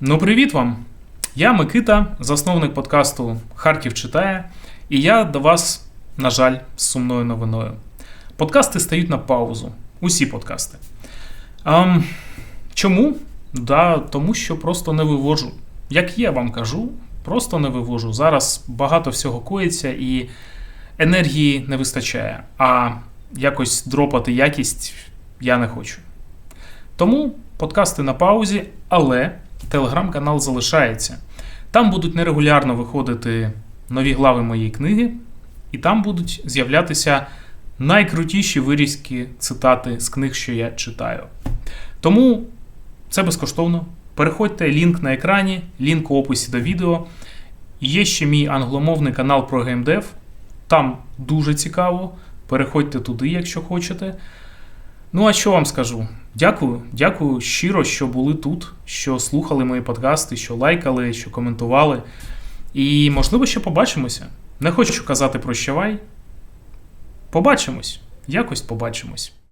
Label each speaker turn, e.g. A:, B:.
A: Ну, привіт вам! Я Микита, засновник подкасту Харків читає, і я до вас, на жаль, з сумною новиною. Подкасти стають на паузу. Усі подкасти. Ем, чому? Да, тому що просто не вивожу. Як я вам кажу, просто не вивожу. Зараз багато всього коїться і енергії не вистачає, а якось дропати якість я не хочу. Тому подкасти на паузі, але телеграм-канал залишається. Там будуть нерегулярно виходити нові глави моєї книги, і там будуть з'являтися найкрутіші вирізки цитати з книг, що я читаю. Тому це безкоштовно. Переходьте лінк на екрані, лінк у описі до відео. Є ще мій англомовний канал про геймдев. Там дуже цікаво. Переходьте туди, якщо хочете. Ну, а що вам скажу? Дякую, дякую щиро, що були тут, що слухали мої подкасти, що лайкали, що коментували. І, можливо, ще побачимося. Не хочу казати прощавай. Побачимось, якось побачимось.